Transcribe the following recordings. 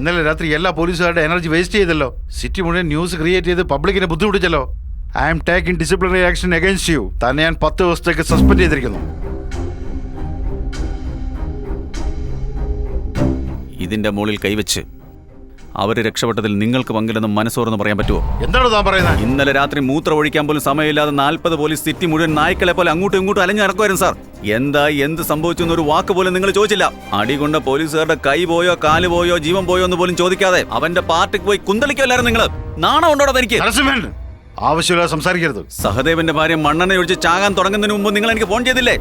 ഇന്നലെ രാത്രി എല്ലാ പോലീസുകാരുടെ എനർജി വേസ്റ്റ് ചെയ്തല്ലോ സിറ്റി മുഴുവൻ ന്യൂസ് ക്രിയേറ്റ് ചെയ്ത് പബ്ലിക്കിനെ ബുദ്ധിമുട്ടിച്ചല്ലോ I'm taking disciplinary action against you തന്നെ ഞാൻ പത്ത് ദിവസത്തേക്ക് സസ്പെൻഡ് ചെയ്തിരിക്കുന്നു ഇതിന്റെ മുകളിൽ കൈവച്ച് അവര് രക്ഷപ്പെട്ടതിൽ നിങ്ങൾക്ക് പങ്കില്ലെന്ന് മനസ്സോർന്ന് പറയാൻ പറ്റുമോ എന്താണ് താൻ പറയുന്നത് ഇന്നലെ രാത്രി മൂത്ര ഒഴിക്കാൻ പോലും സമയമില്ലാതെ നാൽപ്പത് പോലീസ് സിറ്റി മുഴുവൻ നായ്ക്കളെ പോലെ അങ്ങോട്ടും ഇങ്ങോട്ടും അലഞ്ഞു നടക്കുമായിരുന്നു സാർ എന്താ എന്ത് സംഭവിച്ചു എന്നൊരു വാക്ക് പോലും നിങ്ങൾ ചോദിച്ചില്ല അടി അടികൊണ്ട പോലീസുകാരുടെ കൈ പോയോ കാല് പോയോ ജീവൻ പോയോ എന്ന് പോലും ചോദിക്കാതെ അവന്റെ പാർട്ടിക്ക് പോയി കുന്തളിക്കല്ലായിരുന്നു നിങ്ങൾ നാണം ഉണ്ടോടാ തനിക്ക് ആവശ്യമില്ലാതെ സംസാരിക്കരുത് സഹദേവന്റെ ഭാര്യ മണ്ണെണ്ണ ഒഴിച്ച് ചാകാൻ തുടങ്ങുന്നതിന് മുമ്പ് നിങ്ങൾ എനിക്ക് ഫോൺ ചെയ്തില്ലേ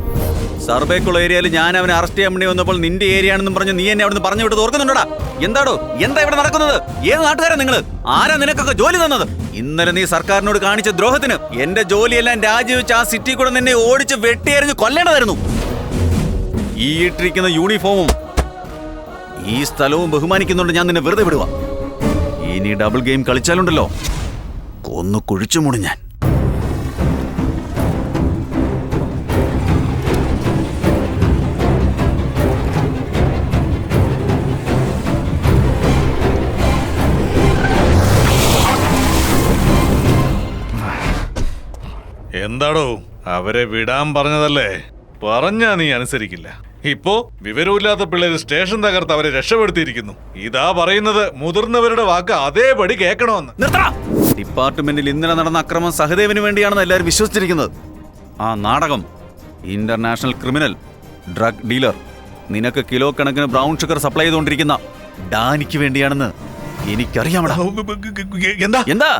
സർവേക്കുള്ള ഏരിയയിൽ ഞാൻ അവനെ അറസ്റ്റ് ചെയ്യാൻ വേണ്ടി വന്നപ്പോൾ നിന്റെ ഏരിയ ആണെന്നും പറഞ്ഞ് നീ എന്നെ അവിടുന്ന് പറഞ്ഞു വിട്ട് ഓർക്കുന്നുണ്ടോടാ എന്താടോ എന്താ ഇവിടെ നടക്കുന്നത് ഏത് നാട്ടുകാരാ നിങ്ങൾ ആരാ നിനക്കൊക്കെ ജോലി തന്നത് ഇന്നലെ നീ സർക്കാരിനോട് കാണിച്ച ദ്രോഹത്തിന് എന്റെ ജോലിയെല്ലാം രാജിവെച്ച് ആ സിറ്റി കൂടെ നിന്നെ ഓടിച്ച് വെട്ടിയെറിഞ്ഞ് കൊല്ലേണ്ടതായിരുന്നു ഈ ഇട്ടിരിക്കുന്ന യൂണിഫോമും ഈ സ്ഥലവും ബഹുമാനിക്കുന്നുണ്ട് ഞാൻ നിന്നെ വെറുതെ വിടുവാ ഇനി ഡബിൾ ഗെയിം കളിച്ചാലുണ്ടല്ലോ കുഴിച്ചു മുടി ഞാൻ എന്താടോ അവരെ വിടാൻ പറഞ്ഞതല്ലേ പറഞ്ഞാ നീ അനുസരിക്കില്ല ഇപ്പോ വിവരമില്ലാത്ത പിള്ളേര് സ്റ്റേഷൻ തകർത്ത് അവരെ രക്ഷപ്പെടുത്തിയിരിക്കുന്നു ഇതാ പറയുന്നത് മുതിർന്നവരുടെ വാക്ക് അതേപടി കേൾക്കണമെന്ന് ഡിപ്പാർട്ട്മെന്റിൽ ഇന്നലെ നടന്ന അക്രമം സഹദേവിന് വേണ്ടിയാണെന്ന് എല്ലാവരും വിശ്വസിച്ചിരിക്കുന്നത് ആ നാടകം ഇന്റർനാഷണൽ ക്രിമിനൽ ഡ്രഗ് ഡീലർ നിനക്ക് കിലോ കണക്കിന് ബ്രൗൺ ഷുഗർ സപ്ലൈ ചെയ്തുകൊണ്ടിരിക്കുന്ന ഡാനിക്ക് വേണ്ടിയാണെന്ന് എനിക്കറിയാമടാ എന്താ എന്താ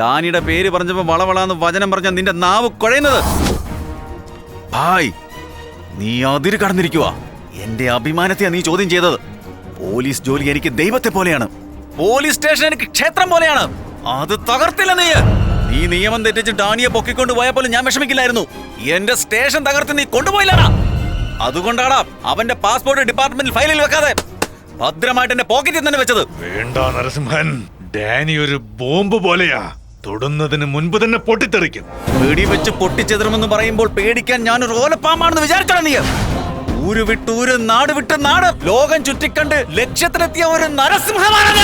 ഡാനിയുടെ പേര് പറഞ്ഞപ്പോ വളവളാന്ന് വചനം പറഞ്ഞ നിന്റെ നാവ് കുഴയുന്നത് ഭായ് നീ അതിര് കടന്നിരിക്കുക എന്റെ അഭിമാനത്തെയാ നീ ചോദ്യം ചെയ്തത് പോലീസ് ജോലി എനിക്ക് ദൈവത്തെ പോലെയാണ് പോലീസ് സ്റ്റേഷൻ എനിക്ക് ക്ഷേത്രം പോലെയാണ് അത് തകർത്തില്ല നീ നീ നിയമം തെറ്റിച്ച് ഡാനിയെ പൊക്കിക്കൊണ്ട് പോലും ഞാൻ വിഷമിക്കില്ലായിരുന്നു എന്റെ സ്റ്റേഷൻ തകർത്ത് നീ കൊണ്ടുപോയില്ലടാ അതുകൊണ്ടാടാ അവന്റെ പാസ്പോർട്ട് ഡിപ്പാർട്ട്മെന്റിൽ ഫയലിൽ വെക്കാതെ ഭദ്രമായിട്ട് എന്റെ പോക്കറ്റിൽ തന്നെ വെച്ചത് വേണ്ട നരസിംഹൻ ഡാനി ഒരു ബോംബ് പോലെയാ തൊടുന്നതിന് മുൻപ് തന്നെ പൊട്ടിത്തെറിക്കും പേടി വെച്ച് പൊട്ടിച്ചെതറുമെന്ന് പറയുമ്പോൾ പേടിക്കാൻ ഞാൻ ഒരു ഓലപ്പാമാണെന്ന് വിചാരിക്കണം നീ ഊര് വിട്ട് ഊര് നാട് വിട്ട് നാട് ലോകം ചുറ്റിക്കണ്ട് ലക്ഷ്യത്തിലെത്തിയ ഒരു നരസിംഹമാണ്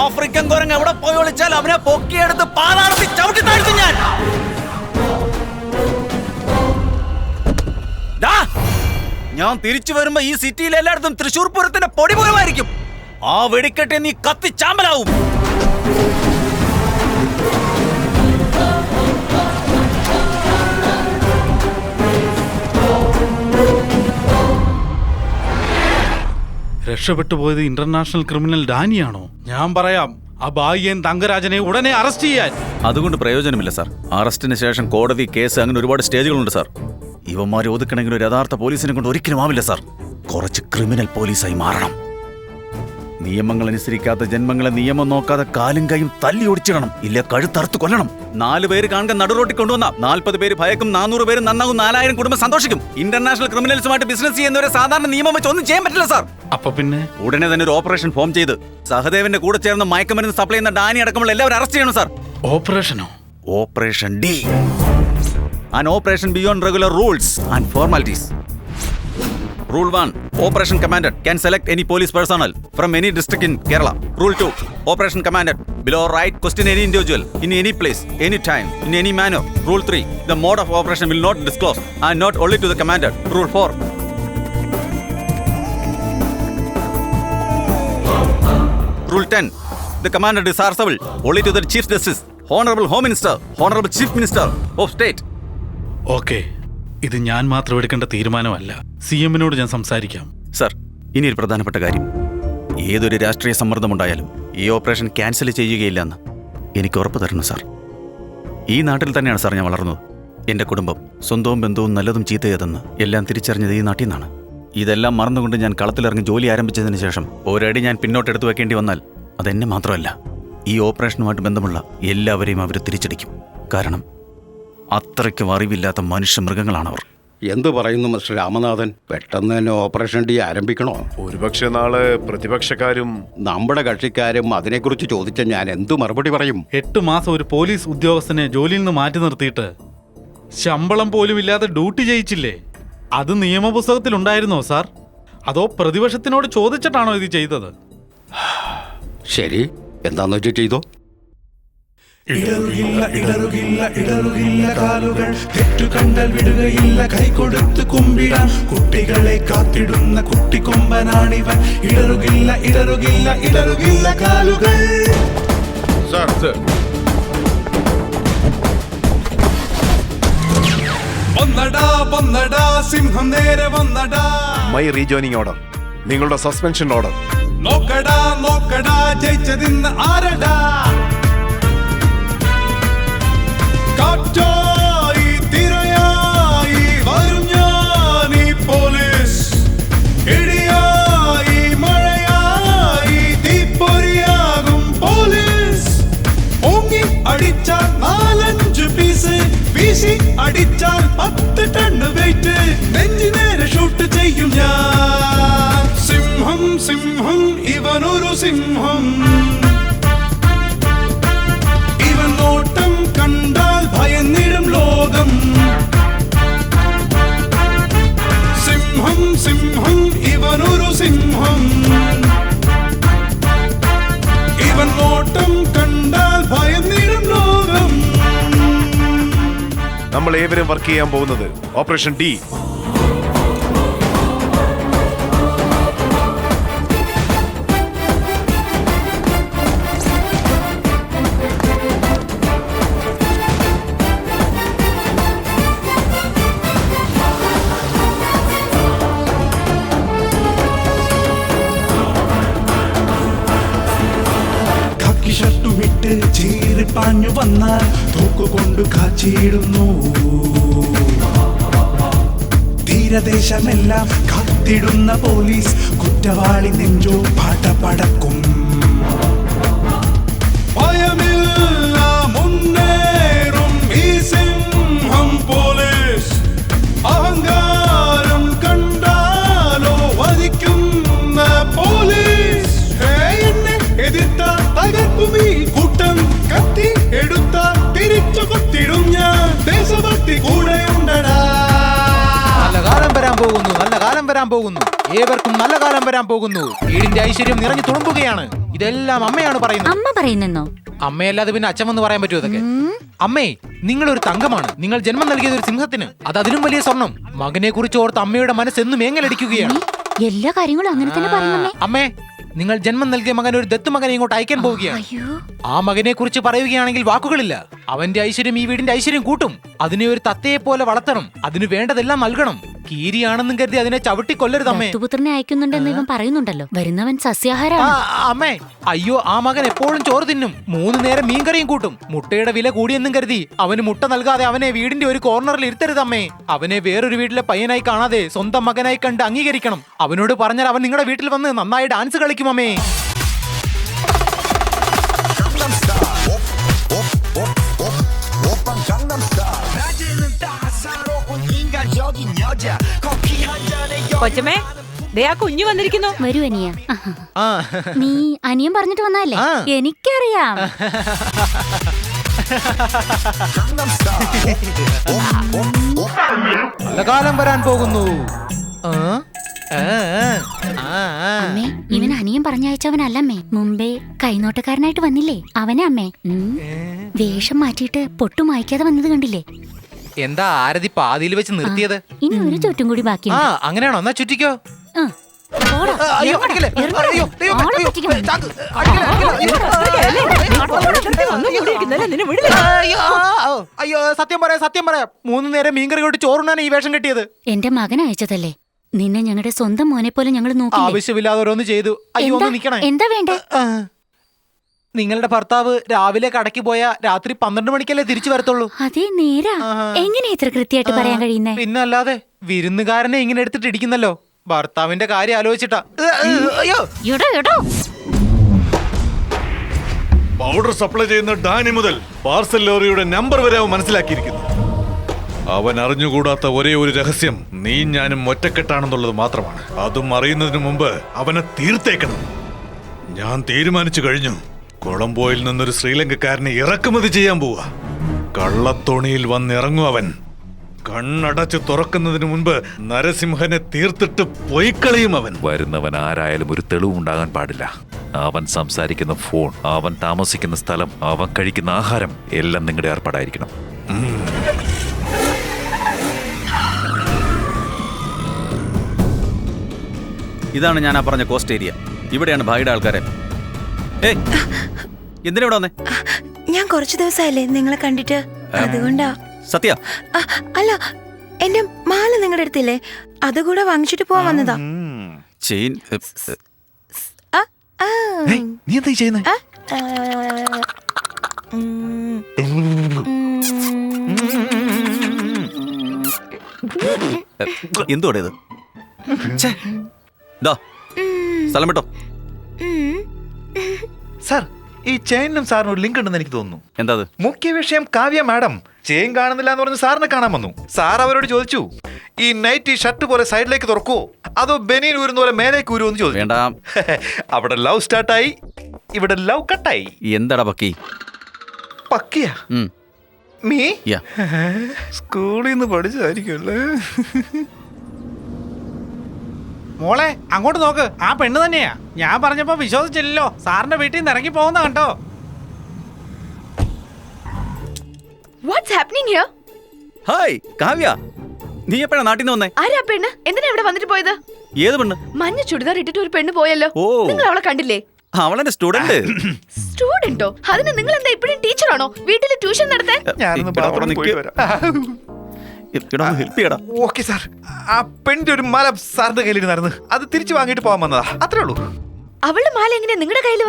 ആഫ്രിക്കൻ കുരങ്ങ് എവിടെ പോയി ഒളിച്ചാൽ അവനെ പൊക്കിയെടുത്ത് പാതാളത്തിൽ ചവിട്ടി താഴ്ത്തി ഞാൻ ഞാൻ തിരിച്ചു വരുമ്പോ ഈ സിറ്റിയിൽ എല്ലായിടത്തും തൃശൂർ പൂരത്തിന്റെ പൊടി ആ വെടിക്കെട്ടെ നീ കത്തി ചാമ്പലാവും രക്ഷപ്പെട്ടു പോയത് ഇന്റർനാഷണൽ ക്രിമിനൽ ഡാനിയാണോ ഞാൻ പറയാം ആ ഭാഗ്യൻ തങ്കരാജനെ ഉടനെ അറസ്റ്റ് ചെയ്യാൻ അതുകൊണ്ട് പ്രയോജനമില്ല സാർ അറസ്റ്റിന് ശേഷം കോടതി കേസ് അങ്ങനെ ഒരുപാട് സ്റ്റേജുകളുണ്ട് സാർ ഇവന്മാരെ ഒതുക്കണമെങ്കിൽ ഒരു യഥാർത്ഥ പോലീസിനെ കൊണ്ട് ഒരിക്കലും ആവില്ല സാർ കുറച്ച് ക്രിമിനൽ പോലീസായി മാറണം നിയമങ്ങൾ അനുസരിക്കാത്ത ജന്മങ്ങളെ നിയമം നോക്കാതെ കാലും കൈയും തല്ലി ഒടിച്ചിടണം ഇല്ല കഴുത്തറുത്ത് കൊല്ലണം നാല് പേര് കാണുക നടുറോട്ടി കൊണ്ടുവന്ന നാൽപ്പത് പേര് ഭയക്കും നാനൂറ് പേര് നന്നാകും നാലായിരം കുടുംബം സന്തോഷിക്കും ഇന്റർനാഷണൽ ക്രിമിനൽസുമായിട്ട് ബിസിനസ് ചെയ്യുന്നവരെ സാധാരണ നിയമം വെച്ച് ഒന്നും ചെയ്യാൻ പറ്റില്ല സാർ അപ്പൊ പിന്നെ ഉടനെ തന്നെ ഒരു ഓപ്പറേഷൻ ഫോം ചെയ്ത് സഹദേവന്റെ കൂടെ ചേർന്ന് മയക്കുമരുന്ന് സപ്ലൈ ചെയ്യുന്ന ഡാനി അടക്കമുള്ള എല്ലാവരും അറസ്റ്റ് ചെയ്യണം sir ഓപ്പറേഷനോ operation D and operation beyond regular rules and formalities Rule 1. Operation Commandant can select any police personnel from any district in Kerala. Rule 2. Operation Commandant below right question any individual in any place, any time, in any manner. Rule 3. The mode of operation will not disclose and not only to the Commandant. Rule 4. Rule 10. The Commandant is answerable only to the Chief Justice, Honorable Home Minister, Honorable Chief Minister of State. Okay. ഇത് ഞാൻ മാത്രം എടുക്കേണ്ട തീരുമാനമല്ല C എമ്മിനോട് ഞാൻ സംസാരിക്കാം sir ഇനി ഒരു പ്രധാനപ്പെട്ട കാര്യം ഏതൊരു രാഷ്ട്രീയ സമ്മർദ്ദമുണ്ടായാലും ഈ ഓപ്പറേഷൻ ക്യാൻസൽ ചെയ്യുകയില്ലെന്ന് എനിക്ക് ഉറപ്പ് തരണം സാർ ഈ നാട്ടിൽ തന്നെയാണ് സാർ ഞാൻ വളർന്നത് എൻ്റെ കുടുംബം സ്വന്തവും ബന്ധവും നല്ലതും ചീത്തയതെന്ന് എല്ലാം തിരിച്ചറിഞ്ഞത് ഈ നാട്ടിൽ നിന്നാണ് ഇതെല്ലാം മറന്നുകൊണ്ട് ഞാൻ കളത്തിലിറങ്ങി ജോലി ആരംഭിച്ചതിന് ശേഷം ഒരടി ഞാൻ പിന്നോട്ടെടുത്തു വെക്കേണ്ടി വന്നാൽ അതെന്നെ മാത്രമല്ല ഈ ഓപ്പറേഷനുമായിട്ട് ബന്ധമുള്ള എല്ലാവരെയും അവർ തിരിച്ചടിക്കും കാരണം അത്രയ്ക്കും അറിവില്ലാത്ത മനുഷ്യ മൃഗങ്ങളാണവർ എന്ത് പറയുന്നു മിസ്റ്റർ രാമനാഥൻ പെട്ടെന്ന് തന്നെ ഓപ്പറേഷൻ ഡി ആരംഭിക്കണോ ഒരുപക്ഷെ നാളെ പ്രതിപക്ഷക്കാരും നമ്മുടെ കക്ഷിക്കാരും അതിനെക്കുറിച്ച് ചോദിച്ച ഞാൻ എന്തു മറുപടി പറയും എട്ട് മാസം ഒരു പോലീസ് ഉദ്യോഗസ്ഥനെ ജോലിയിൽ നിന്ന് മാറ്റി നിർത്തിയിട്ട് ശമ്പളം പോലും ഇല്ലാതെ ഡ്യൂട്ടി ചെയ്യിച്ചില്ലേ അത് നിയമപുസ്തകത്തിൽ ഉണ്ടായിരുന്നോ സാർ അതോ പ്രതിപക്ഷത്തിനോട് ചോദിച്ചിട്ടാണോ ഇത് ചെയ്തത് ശരി എന്താന്ന് വെച്ചാൽ ചെയ്തോ ഇടറുകില്ല ഇടറുകില്ല ഇടറുകില്ല കാലുകൾ തെറ്റു കണ്ടാൽ വിടുകയില്ല കൈ കൊടുത്ത് കുമ്പിടാം കുട്ടികളെ കാത്തിടുന്ന കുട്ടിക്കൊമ്പനാണിവൻ ഇടറുകില്ല ഇടറുകില്ല ഇടറുകില്ല കാലുകൾ വന്നടാ വന്നടാ സിംഹം നേരെ വന്നടാ മൈ റീജോയിനിങ് ഓർഡർ നിങ്ങളുടെ സസ്പെൻഷൻ ഓർഡർ നോക്കടാ നോക്കടാ ജയിച്ചതിന്ന് ആരടാ got done. നമ്മൾ ഏവരും വർക്ക് ചെയ്യാൻ പോകുന്നത് ഓപ്പറേഷൻ ഡി ഷർട്ടുമിട്ട് ചീറി പാഞ്ഞു വന്നാൽ കൊണ്ട് കാച്ചിടുന്നു തീരദേശമെല്ലാം കത്തിടുന്ന പോലീസ് കുറ്റവാളി നെഞ്ചോ പാട്ട പടക്കും ശക്തി കൂടെ ഉണ്ടടാ നല്ല കാലം വരാൻ പോകുന്നു നല്ല കാലം വരാൻ പോകുന്നു ഏവർക്കും നല്ല കാലം വരാൻ പോകുന്നു വീടിന്റെ ഐശ്വര്യം നിറഞ്ഞു തുളുമ്പുകയാണ് ഇതെല്ലാം അമ്മയാണ് പറയുന്നത് അമ്മ പറയുന്നെന്നോ അമ്മയല്ലാതെ പിന്നെ അച്ഛൻ എന്ന് പറയാൻ പറ്റുമോ ഇതൊക്കെ അമ്മേ നിങ്ങൾ ഒരു തങ്കമാണ് നിങ്ങൾ ജന്മം നൽകിയത് ഒരു സിംഹത്തിന് അത് അതിലും വലിയ സ്വർണം മകനെ കുറിച്ച് ഓർത്ത് അമ്മയുടെ മനസ്സ് എന്നും ഏങ്ങലടിക്കുകയാണ് എല്ലാ കാര്യങ്ങളും അങ്ങനെ തന്നെ പറയുന്നേ അമ്മേ നിങ്ങൾ ജന്മം നൽകിയ മകൻ ഒരു ദത്തു മകനെ ഇങ്ങോട്ട് അയക്കാൻ പോവുകയാണ് ആ മകനെ കുറിച്ച് പറയുകയാണെങ്കിൽ വാക്കുകളില്ല അവന്റെ ഐശ്വര്യം ഈ വീടിന്റെ ഐശ്വര്യം കൂട്ടും അതിനെ ഒരു തത്തയെ പോലെ വളർത്തണം അതിനു വേണ്ടതെല്ലാം നൽകണം കീരിയാണെന്നും കരുതി അതിനെ ചവിട്ടി കൊല്ലരുത് അമ്മേ പുത്രനെ അയക്കുന്നുണ്ടെന്ന് ഇവൻ പറയുന്നുണ്ടല്ലോ വരുന്നവൻ സസ്യാഹാരാണ് അമ്മേ അയ്യോ ആ മകൻ എപ്പോഴും ചോറ് തിന്നും മൂന്ന് നേരം മീൻകറിയും കൂട്ടും മുട്ടയുടെ വില കൂടിയെന്നും കരുതി അവന് മുട്ട നൽകാതെ അവനെ വീടിന്റെ ഒരു കോർണറിൽ ഇരുത്തരുത് അമ്മേ അവനെ വേറൊരു വീട്ടിലെ പയ്യനായി കാണാതെ സ്വന്തം മകനായി കണ്ട് അംഗീകരിക്കണം അവനോട് പറഞ്ഞാൽ അവൻ നിങ്ങളുടെ വീട്ടിൽ വന്ന് നന്നായി ഡാൻസ് കളിക്കും അമ്മേ കൊച്ചമേ കുഞ്ഞു വന്നിരിക്കുന്നു വരൂ അനിയ നീ അനിയൻ പറഞ്ഞിട്ട് വന്നാലേ എനിക്കറിയാം കാലം വരാൻ പോകുന്നു അമ്മേ ഇവൻ പറഞ്ഞയച്ചവനല്ല പറഞ്ഞയച്ചവനല്ലമ്മേ മുമ്പേ കൈനോട്ടക്കാരനായിട്ട് വന്നില്ലേ അവനെ അമ്മേ വേഷം മാറ്റിയിട്ട് പൊട്ടും മായ്ക്കാതെ വന്നത് കണ്ടില്ലേ എന്താ ആരതി പാതിയിൽ വെച്ച് നിർത്തിയത് ഇനി ഒരു ചുറ്റും കൂടി ബാക്കി ആ അങ്ങനെയാണോ എന്നാ ചുറ്റിക്കോ അയ്യോ അയ്യോ സത്യം പറയാ സത്യം പറയാ മൂന്ന് നേരം മീൻകറി കൂട്ടി ചോറുണ്ണാണ് ഈ വേഷം കിട്ടിയത് എന്റെ മകൻ അയച്ചതല്ലേ നിന്നെ ഞങ്ങളുടെ സ്വന്തം മോനെ പോലെ ഞങ്ങൾ നോക്കി ആവശ്യമില്ലാതെ ഓരോന്ന് ചെയ്തു അയ്യോ ഒന്ന് നിക്കണേ എന്താ വേണ്ടേ നിങ്ങളുടെ ഭർത്താവ് രാവിലെ കടക്ക് പോയ രാത്രി പന്ത്രണ്ട് മണിക്കല്ലേ തിരിച്ചു വരത്തുള്ളൂ അതേ നേരാ എങ്ങനെ ഇത്ര കൃത്യമായിട്ട് പറയാൻ കഴിയുന്നേ പിന്നെ അല്ലാതെ വിരുന്നുകാരനെ ഇങ്ങനെ എടുത്തിട്ട് ഇടിക്കുന്നല്ലോ ഭർത്താവിന്റെ കാര്യം ആലോചിച്ചിട്ടാ അയ്യോ പൗഡർ സപ്ലൈ ചെയ്യുന്ന ഡാനി മുതൽ പാർസൽ ലോറിയുടെ നമ്പർ വരെ അവൻ മനസ്സിലാക്കിയിരിക്കുന്നു അവൻ അറിഞ്ഞുകൂടാത്ത ഒരേ ഒരു രഹസ്യം നീ ഞാനും ഒറ്റക്കെട്ടാണെന്നുള്ളത് മാത്രമാണ് അതും അറിയുന്നതിന് മുമ്പ് അവനെ തീർത്തേക്കണം ഞാൻ തീരുമാനിച്ചു കഴിഞ്ഞു കൊളംബോയിൽ നിന്നൊരു ശ്രീലങ്കക്കാരനെ ഇറക്കുമതി ചെയ്യാൻ പോവാ കള്ളത്തോണിയിൽ വന്നിറങ്ങും അവൻ കണ്ണടച്ചു തുറക്കുന്നതിന് മുൻപ് നരസിംഹനെ തീർത്തിട്ട് പൊയ്ക്കളയും അവൻ വരുന്നവൻ ആരായാലും ഒരു തെളിവുണ്ടാകാൻ പാടില്ല അവൻ സംസാരിക്കുന്ന ഫോൺ അവൻ താമസിക്കുന്ന സ്ഥലം അവൻ കഴിക്കുന്ന ആഹാരം എല്ലാം നിങ്ങളുടെ ഏർപ്പാടായിരിക്കണം ഇതാണ് ഞാൻ ആ പറഞ്ഞ കോസ്റ്റ് ഏരിയ ഇവിടെയാണ് ഭായിയുടെ ആൾക്കാരെ വന്നേ ഞാൻ കുറച്ചു ദിവസമല്ലേ നിങ്ങളെ കണ്ടിട്ട് അതുകൊണ്ടാ സത്യ അല്ല എന്റെ മാല നിങ്ങളുടെ അടുത്തില്ലേ അതുകൂടെ വാങ്ങിച്ചിട്ട് പോവാൻ വന്നതാ ചെയിൻ നീ എന്താ ചെയ്യുന്നേ എന്തോടേത് സ്ഥലം വിട്ടോ സാർ ഈ ചെയിനും സാറിന് ഒരു ലിങ്ക് ഉണ്ടെന്ന് എനിക്ക് തോന്നുന്നു എന്താ മുഖ്യ വിഷയം കാവ്യ മാഡം ചെയിൻ കാണുന്നില്ല എന്ന് പറഞ്ഞ് സാറിനെ കാണാൻ വന്നു സാർ അവരോട് ചോദിച്ചു ഈ നൈറ്റ് ഈ ഷർട്ട് പോലെ സൈഡിലേക്ക് തുറക്കുവോ അതോ ബെനീൻ ഊരുന്ന പോലെ മേലേക്ക് ഊരുമോ എന്ന് ചോദിച്ചു വേണ്ട അവിടെ ലവ് സ്റ്റാർട്ടായി ഇവിടെ ലവ് കട്ടായി എന്താടാ പക്കി പക്കിയ മീ യാ സ്കൂളിൽ നിന്ന് പഠിച്ചതായിരിക്കും അല്ലേ മോളെ അങ്ങോട്ട് നോക്ക് ആ പെണ്ണ് തന്നെയാ ഞാൻ പറഞ്ഞപ്പോ വിശ്വസിച്ചില്ലല്ലോ സാറിന്റെ വീട്ടിൽ നിന്ന് ഇറങ്ങി പോകുന്ന കണ്ടോ what's happening here hi Kavya നീ എപ്പോഴാ നാട്ടിൽ നിന്ന് വന്നേ ആരാ പെണ്ണ് എന്തിനാ ഇവിടെ വന്നിട്ട് പോയത് ഏത് പെണ്ണ് മഞ്ഞ ചുടിദാർ ഇട്ടിട്ട് ഒരു പെണ്ണ് പോയല്ലോ ഓ. നിങ്ങൾ അവളെ കണ്ടില്ലേ അവളെന്റെ സ്റ്റുഡന്റ് സ്റ്റുഡന്റോ അതിന് നിങ്ങൾ എന്താ ഇപ്പോഴും ടീച്ചറാണോ വീട്ടിൽ ട്യൂഷൻ നടത്താൻ ഞാനൊന്ന് ഇവിടെ അവിടെ ബാത്റൂമിൽ വരാം ആ ഒരു അത് തിരിച്ചു വന്നതാ അത്രേ ഉള്ളൂ മാല എങ്ങനെ നിങ്ങളുടെ കയ്യിൽ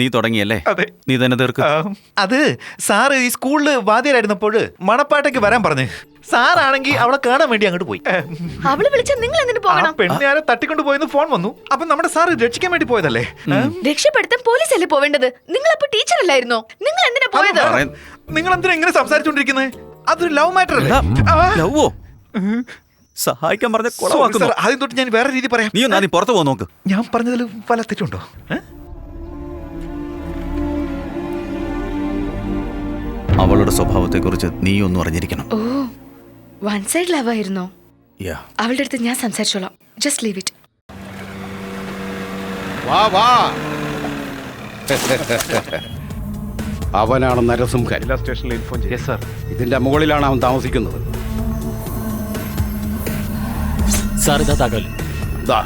നീ തുടങ്ങിയല്ലേ നീ തന്നെ അത് ഈ മണപ്പാട്ടേക്ക് വരാൻ പറഞ്ഞു സാറാണെങ്കിൽ അവളെ കാണാൻ വേണ്ടി അങ്ങോട്ട് പോയി അവള് വിളിച്ച നിങ്ങൾ എന്തിനു പോകണം തട്ടിക്കൊണ്ട് പോയെന്ന് ഫോൺ വന്നു അപ്പൊ നമ്മുടെ സാർ രക്ഷിക്കാൻ വേണ്ടി പോയതല്ലേ രക്ഷപ്പെടുത്താൻ പോലീസ് അല്ലേ പോവേണ്ടത് നിങ്ങൾ അപ്പൊ ടീച്ചർ അല്ലായിരുന്നോ നിങ്ങൾ എന്തിനാ പോയത് നിങ്ങൾ എന്തിനാ ഇങ്ങനെ സംസാരിച്ചോണ്ടിരിക്കുന്നത് അതൊരു ലവ് മാറ്റർ ലവോ സഹായിക്കാൻ പറഞ്ഞ കുളവാക്കുന്നു ആദ്യം തൊട്ട് ഞാൻ വേറെ രീതി പറയാം നീ ഒന്ന് പുറത്തു പോ നോക്ക് ഞാൻ പറഞ്ഞതിൽ പല തെറ്റുണ്ടോ അവളുടെ സ്വഭാവത്തെക്കുറിച്ച് നീ ഒന്നും അറിഞ്ഞിരിക്കണം ഓ വൺ സൈഡ് ലവ് ആയിരുന്നോ അവളുടെ അടുത്ത് ഞാൻ സംസാരിച്ചോളാം ജസ്റ്റ് ലീവ് ഇറ്റ് വാ വാ അവനാണ് നരസിംഹൻ സ്റ്റേഷനിൽ സ്റ്റേഷനിലും ഇൻഫോം ചെയ്യും സർ ഇതിന്റെ മുകളിലാണ് അവൻ താമസിക്കുന്നത് ദാ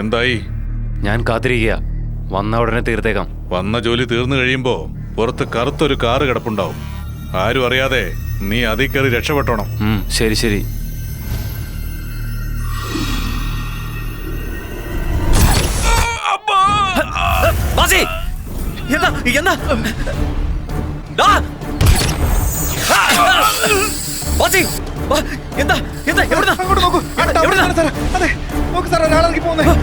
എന്തായി ഞാൻ കാത്തിരിക്കുക വന്ന ഉടനെ തീർത്തേക്കാം വന്ന ജോലി തീർന്നു കഴിയുമ്പോ പുറത്ത് കറുത്തൊരു കാറ് കിടപ്പുണ്ടാവും ആരും അറിയാതെ നീ അതിൽ കയറി രക്ഷപ്പെട്ടോണം ശരി ശരി എന്താ എന്താ എന്താ എന്താ എവിടെ നോക്കൂ എവിടെ നോക്കൂ സാറേ നാളെ പോകുന്നേ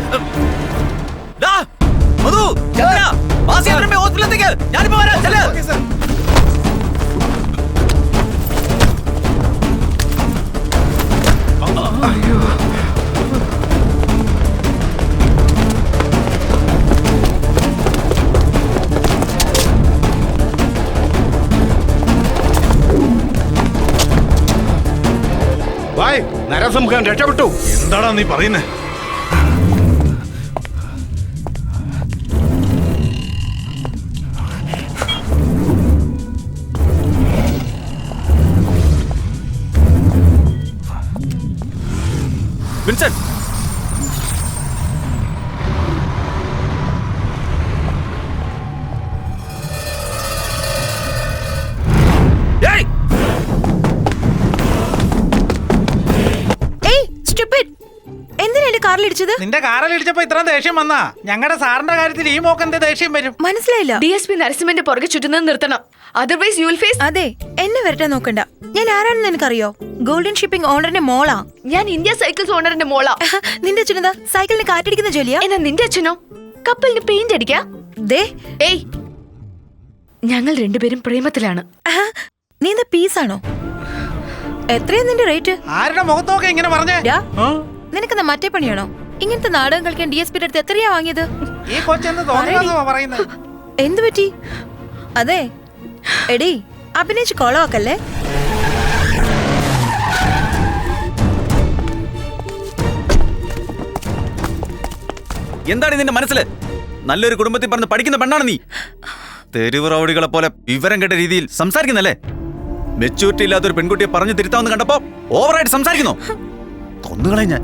ഹോസ്പിറ്റലിലേക്ക് ഞാനിപ്പോ വരാം ചെല്ലേ നരസിംഹൻ രക്ഷപ്പെട്ടു എന്താടാ നീ പറയുന്നത് വിൻസെന്റ് കാറിലിടിച്ചത് നിന്റെ കാറിലിടിച്ചപ്പോ ഇത്ര ദേഷ്യം വന്നാ ഞങ്ങളുടെ സാറിന്റെ കാര്യത്തിൽ ഈ മോക്കന്റെ ദേഷ്യം വരും മനസ്സിലായില്ല ഡി എസ് പി നരസിംഹന്റെ പുറകെ ചുറ്റുന്നത് നിർത്തണം അതർവൈസ് യുൽ ഫേസ് അതെ എന്നെ വരട്ടെ നോക്കണ്ട ഞാൻ ആരാണെന്ന് എനിക്കറിയോ ഗോൾഡൻ ഷിപ്പിംഗ് ഓണറിന്റെ മോളാ ഞാൻ ഇന്ത്യ സൈക്കിൾസ് ഓണറിന്റെ മോളാ നിന്റെ അച്ഛനെന്താ സൈക്കിളിന് കാറ്റടിക്കുന്ന ജോലിയാ എന്നാ നിന്റെ അച്ഛനോ കപ്പലിന് പെയിന്റ് അടിക്കാ ദേ ഏയ് ഞങ്ങൾ രണ്ടുപേരും പ്രേമത്തിലാണ് നീ എന്താ പീസാണോ എത്രയാ നിന്റെ റേറ്റ് ആരുടെ മുഖത്തൊക്കെ ഇങ്ങനെ പറഞ്ഞേ നിനക്കെന്താ മറ്റേ പണിയാണോ ഇങ്ങനത്തെ നാടകം കളിക്കാൻ ഡി എസ് പിയുടെ അടുത്ത് എത്രയാ വാങ്ങിയത് എന്ത് പറ്റി അതെ എടി അഭിനയിച്ച് കൊളവാക്കല്ലേ എന്താണ് നിന്റെ മനസ്സിൽ നല്ലൊരു കുടുംബത്തിൽ പറഞ്ഞ് പഠിക്കുന്ന പെണ്ണാണ് നീ തെരുവ് റൗഡികളെ പോലെ വിവരം കേട്ട രീതിയിൽ സംസാരിക്കുന്നല്ലേ മെച്ചൂരിറ്റി ഇല്ലാത്തൊരു പെൺകുട്ടിയെ പറഞ്ഞു തിരുത്താമെന്ന് കണ്ടപ്പോ ഓവറായിട്ട് സംസാരിക്കുന്നു കൊന്നുകളെ ഞാൻ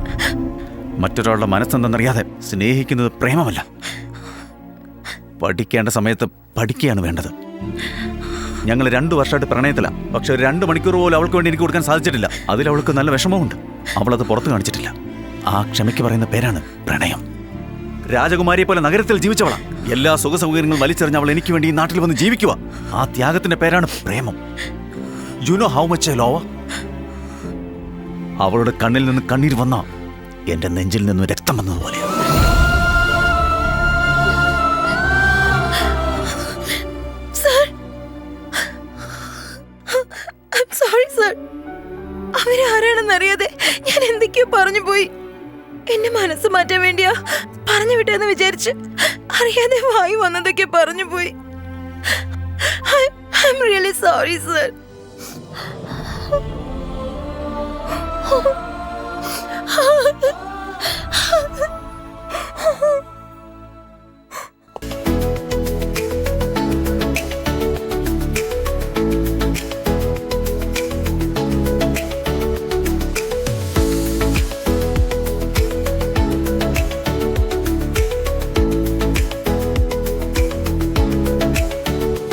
മറ്റൊരാളുടെ മനസ്സെന്തെന്നറിയാതെ സ്നേഹിക്കുന്നത് പ്രേമമല്ല പഠിക്കേണ്ട സമയത്ത് പഠിക്കുകയാണ് വേണ്ടത് ഞങ്ങൾ രണ്ടു വർഷമായിട്ട് പ്രണയത്തില്ല പക്ഷെ ഒരു രണ്ട് മണിക്കൂർ പോലും അവൾക്ക് വേണ്ടി എനിക്ക് കൊടുക്കാൻ സാധിച്ചിട്ടില്ല അതിൽ അവൾക്ക് നല്ല വിഷമമുണ്ട് അവളത് പുറത്ത് കാണിച്ചിട്ടില്ല ആ ക്ഷമയ്ക്ക് പറയുന്ന പേരാണ് പ്രണയം രാജകുമാരിയെ പോലെ നഗരത്തിൽ ജീവിച്ചവളാ എല്ലാ സുഖ സൗകര്യങ്ങളും വലിച്ചെറിഞ്ഞ അവൾ എനിക്ക് വേണ്ടി ഈ നാട്ടിൽ വന്ന് ജീവിക്കുക ആ ത്യാഗത്തിന്റെ പേരാണ് പ്രേമം you know how much love അവളുടെ കണ്ണിൽ നിന്ന് കണ്ണീർ വന്ന എന്റെ നെഞ്ചിൽ നിന്ന് രക്തം വന്നതുപോലെ അറിയാതെ ഞാൻ എന്തൊക്കെയോ പറഞ്ഞു പോയി എന്നെ മനസ്സ് മാറ്റാൻ വേണ്ടിയാ പറഞ്ഞു വിട്ടെന്ന് വിചാരിച്ച് അറിയാതെ വായി വന്നതൊക്കെ പറഞ്ഞു പോയി I am really sorry sir Oh